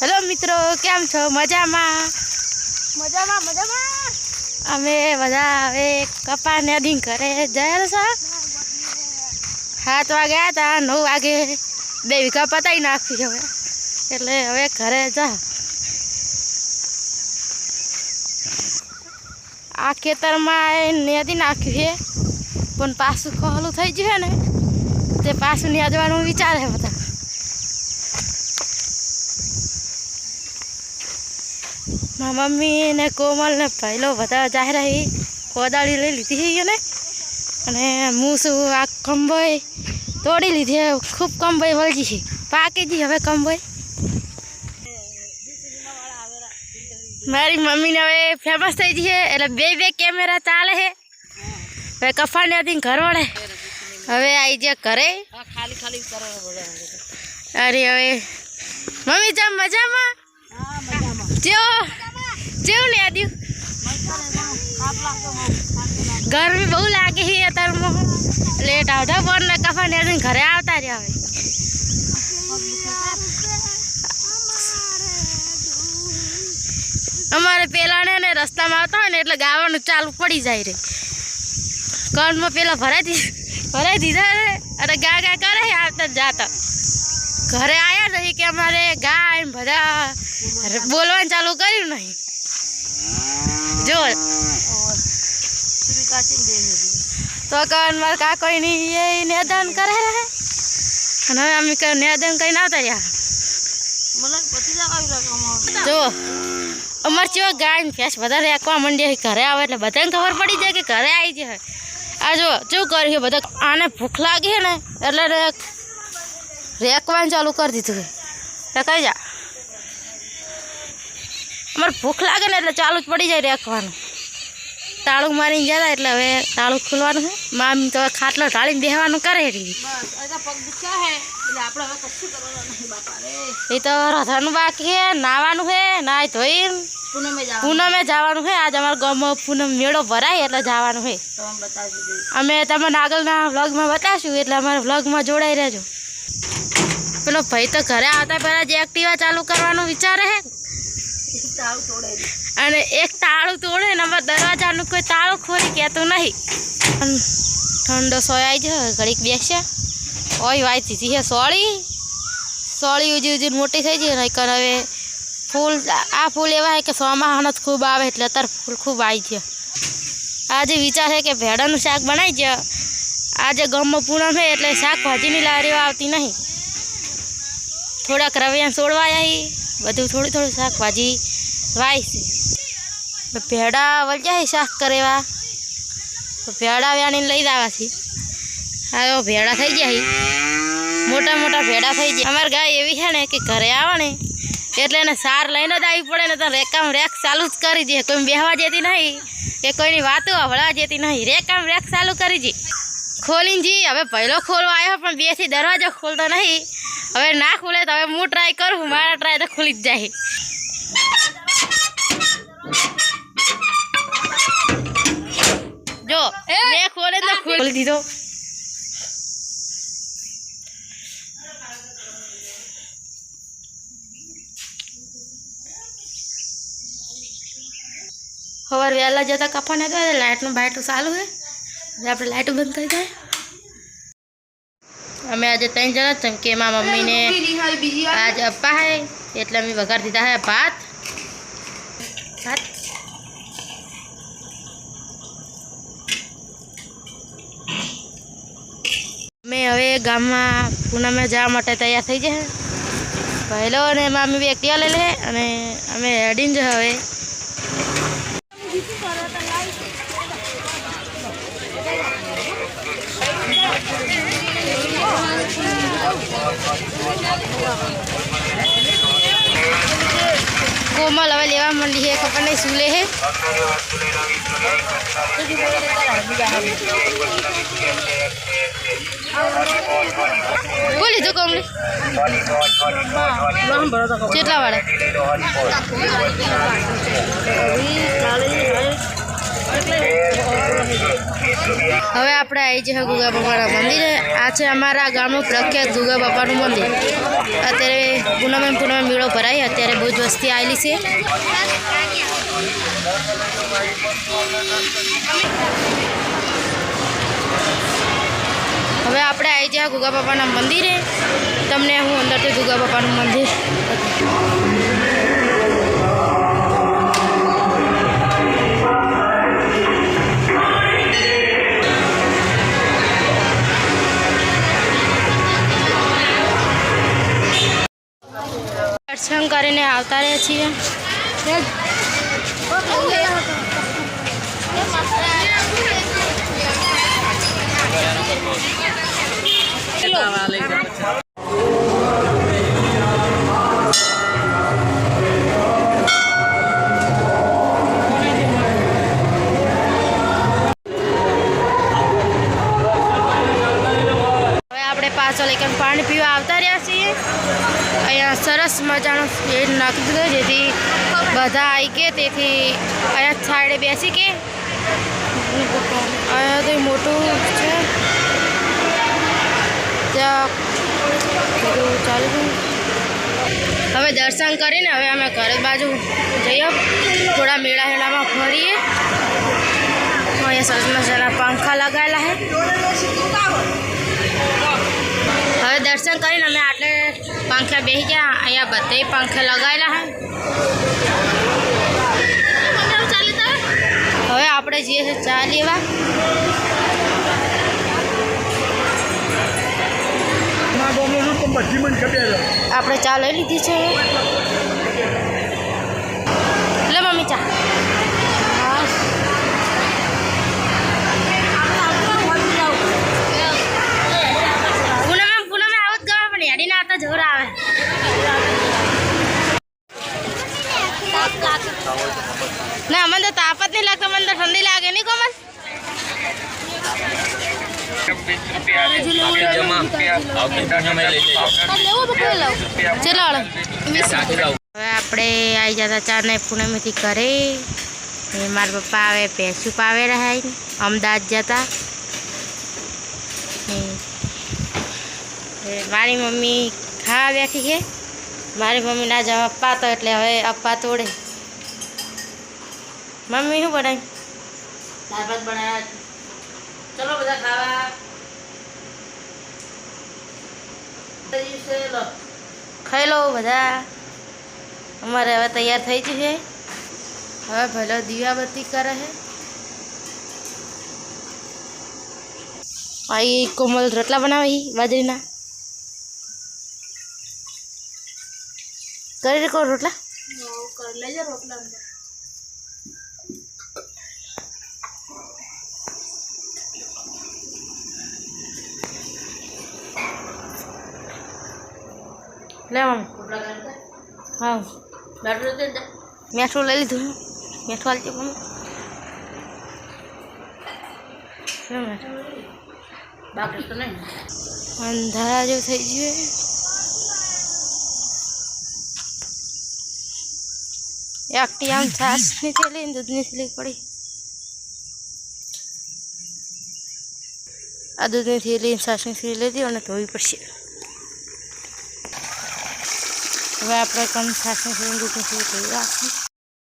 Hello મિત્રો કેમ છો? મજામાં? મજામાં મજામાં. અમે બધા હવે કપા નદી ઘરે જયા છો. સાત વાગે આવ્યા હતા નવ વાગે. બે વીઘા પતાવી નાખી હવે. એટલે હવે ઘરે જા. આ ખેતરમાં નદી નાખ્યું છે. પણ પાછું ખોલું થઈ ગયું ને, તે પાછું નેદવાનું વિચારે બધા. મારા મમ્મી ને કોમલ ને પહેલો બધા જાહેર રહી કોદાળી લઈ લીધી છે ને અને હું શું આ કંબોય તોડી લીધી. ખૂબ કંબોય વળગી છે. પાકી જી હવે કંબોય. મારી મમ્મીને હવે ફેમસ થઈ ગઈ છે એટલે બે બે કેમેરા ચાલે છે. હવે કફાને હતી ઘર વળે. હવે આવી જે ઘરે. ખાલી ખાલી અરે હવે મમ્મી જામ મજામાં? જેવો જેવું ને આદ્યું. ગરમી બહુ લાગે છે અત્યારે લેટ આવતા પણ ને કફા ને ઘરે આવતા રહ્યા હવે. અમારે પેલા ને રસ્તામાં આવતા હોય ને એટલે ગાવાનું ચાલુ પડી જાય રે. કણમાં પેલા ભરાઈ દી ભરાઈ દીધા રે. અને ગા ગા કરે આવતા જાતા. ઘરે આવ્યા નહીં કે અમારે ગા એમ બધા બોલવાનું ચાલુ કર્યું નહીં. જો. તો કન મારા કાકોઈ એ નિવેદન કરે અને અમે કઈ નિવેદન કરીને આવતા રહ્યા મને પછી જ આવી રાખવામાં જો, અમાર ચેવા ગાય ને બધા રાખવા માંડ્યા ઘરે આવે એટલે બધાને ખબર પડી જાય કે ઘરે આવી જાય આ જો શું કર્યું બધા? આને ભૂખ લાગી ને, એટલે રેક રેકવાનું ચાલુ કરી દીધું કઈ જા. અમારે ભૂખ લાગે ને એટલે ચાલુ જ પડી જાય રેકવાનું. તાળું મારીને ગયા એટલે હવે તાળું ખુલવાનું છે. મામી તો ખાટલો ઢાળીને બેહવાનું કરે આ પગ દુખ્યા હે એટલે આપણે હવે કશું કરવાનું નહીં બાપા રે. એ તો રાધાનું બાકી છે નાવાનું છે નાય ધોઈને પૂનમે જાવ પૂનમે જવાનું છે આજ અમારા ગામમાં પૂનમ મેળો ભરાય એટલે જવાનું છે અમે તમને આગળના વ્લોગમાં બતાવશું એટલે અમારા વ્લોગમાં જોડાઈ રહેજો. પેલો ભાઈ તો ઘરે આવતા પહેલાં જ એક્ટિવા ચાલુ કરવાનું વિચારે તાવ અને એક તાળું તોડે ને અમારા દરવાજાનું કોઈ તાળું ખોલી કહેતું નહીં. ઠંડો સોય આવી જાય ઘડીક બેસ્યા ઓય દીધી છે, સોળી? સોળી ઉજી ઉજી મોટી થઈ ગઈ ને કર હવે ફૂલ, આ ફૂલ એવા છે કે સોમાહન જ ખૂબ આવે એટલે અત્યારે ફૂલ ખૂબ આવી છે આજે વિચાર છે કે ભેડાનું શાક બનાવી છે આજે ગમમાં પૂરણ છે એટલે શાકભાજીની લારીઓ આવતી નહીં. થોડાક રવિયા છોડવાયા હી બધું થોડું થોડું શાકભાજી વાય છે. ભેડા વળ્યા શાક કરેવા. ભેડા વ્યાણીને લઈ જવા છે. હા ભેડા થઈ ગયા છે. મોટા મોટા ભેડા થઈ ગયા. અમારી ગાય એવી છે ને કે ઘરે આવે ને એટલે એને સાર લઈને જ આવી પડે ને તો રેકામ રેક ચાલુ જ કરી દે. કોઈ બેહવા જતી નહીં કે કોઈની વાતો હવળવા જતી નહીં. રેકામ રેક ચાલુ કરી દે. ખોલીને જી હવે પહેલો ખોલવા આવ્યો પણ બેથી દરવાજો ખોલતો નહીં. હવે ના ખુલે તો હવે હું ટ્રાય કરું મારા ટ્રાય તો ખુલી જ જાય. જો એ! ખોલે તો ખોલી દીધો. સવાર વહેલા જતા કપાને તો લાઇટનું બાઇટનું ચાલુ છે. હવે આપણે લાઇટ બંધ કરી દઈએ. અમે આજે ત્રણ જણા જ કે એમાં મમ્મીને આજ અપ્પા હે એટલે અમે વઘાર દીધા હે ભાત. ભાત. અમે હવે ગામમાં પૂનમે જવા માટે તૈયાર થઈ જાય પહેલો અને મામી બી એકટીવા લઈ લે અને અમે રેડીને જ હવે. કોમલ હવે લેવા માંડી છે, ખબર નહીં શું લે છે. બોલી તો કોમલી કેટલા વાળા? હવે આપણે આવી છે ગુગા બાપાના મંદિરે. આ છે અમારા ગામનું પ્રખ્યાત ગુગા બાપાનું મંદિર. અત્યારે પૂનમે પૂનમે મેળો ભરાય. અત્યારે બહુ જ વસ્તી આવેલી છે. હવે આપણે આવી જાય ગુગા બાપાના મંદિરે. તમને હું અંદરથી ગુગા બાપાનું મંદિર. દર્શન કરીને આવતા રહ્યા છીએ. મજાનો શેડ નાખી દીધો જેથી બધા આવી કે તેથી અહીંયા સાઈડે બેસી કે અહીંયા તો મોટું છે ત્યાં બધું ચાલુ છે. હવે દર્શન કરીને હવે અમે ઘર બાજુ જઈએ થોડા મેળા હેળામાં ફરીએ અહીંયા સરસ મજાના પંખા લગાવેલા છે હવે દર્શન કરીને અમે આટલે પંખા બેસી ગયા. અહીંયા બધે પંખા લગાવેલા હા. હવે આપણે જઈએ છીએ ચા લેવા. આપણે ચા લઈ લીધી છે લે મમ્મી ચા પૂનમે પૂનમે આવું જ ગમે પણ હેડીને આવતા જોર આવે ના મને તો તાપ જ નહીં લાગતો મને તો ઠંડી લાગે નહીં કોમલ ચલો હવે આપણે આવી જતા ચાર ને પૂનમેથી ઘરે ને મારા પપ્પા આવે ભેંસું પાવે રહ્યા અમદાવાદ જતા મારી મમ્મી ખાવા બેઠી છે મારી મમ્મી ના જવા અપ્પા તો એટલે હવે અપ્પા તોડે મમ્મી શું બનાવી દાળ ભાત બનાવ્યા ચલો, બધા ખાવા દિવસે લો ખાઈ લો બધા. અમારે હવે તૈયાર થઈ ગયું છે. હવે ભલે દીવાબત્તી કરે છે. આ ઈ કોમલ રોટલા બનાવે છે બાજરીના. કરી શકો રોટલા? કરી લેજો રોટલા લે મમ્મી હા. મેઠું લઈ લીધું. મેઠું આલજો મમ્મી. લે મીઠું બાકી તો નહીં અંધારા જેવું થઈ ગયું એકટી આમ છાસની થેલી દૂધની થેલી પડી. આ દૂધની થેલી છાસની થેલી લીધી અને ધોવી પડશે. હવે આપણે કમ છાસની થેલી દૂધની થેલી ધોઈ રાખી